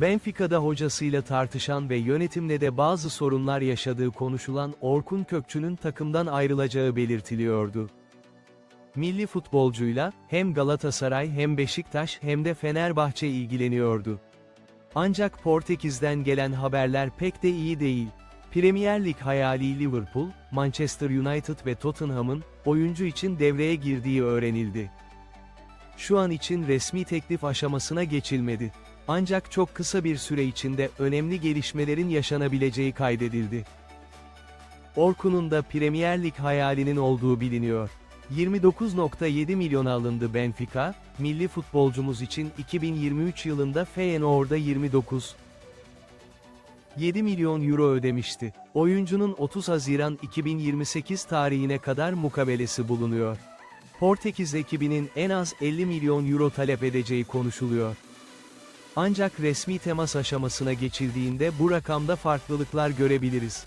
Benfica'da hocasıyla tartışan ve yönetimle de bazı sorunlar yaşadığı konuşulan Orkun Kökçü'nün takımdan ayrılacağı belirtiliyordu. Milli futbolcuyla, hem Galatasaray hem Beşiktaş hem de Fenerbahçe ilgileniyordu. Ancak Portekiz'den gelen haberler pek de iyi değil. Premier Lig hayali Liverpool, Manchester United ve Tottenham'ın, oyuncu için devreye girdiği öğrenildi. Şu an için resmi teklif aşamasına geçilmedi. Ancak çok kısa bir süre içinde önemli gelişmelerin yaşanabileceği kaydedildi. Orkun'un da Premier Lig hayalinin olduğu biliniyor. 29.7 milyona alındı Benfica, milli futbolcumuz için 2023 yılında Feyenoord'a 29 7 milyon euro ödemişti. Oyuncunun 30 Haziran 2028 tarihine kadar mukabelesi bulunuyor. Portekiz ekibinin en az 50 milyon euro talep edeceği konuşuluyor. Ancak resmi temas aşamasına geçildiğinde bu rakamda farklılıklar görebiliriz.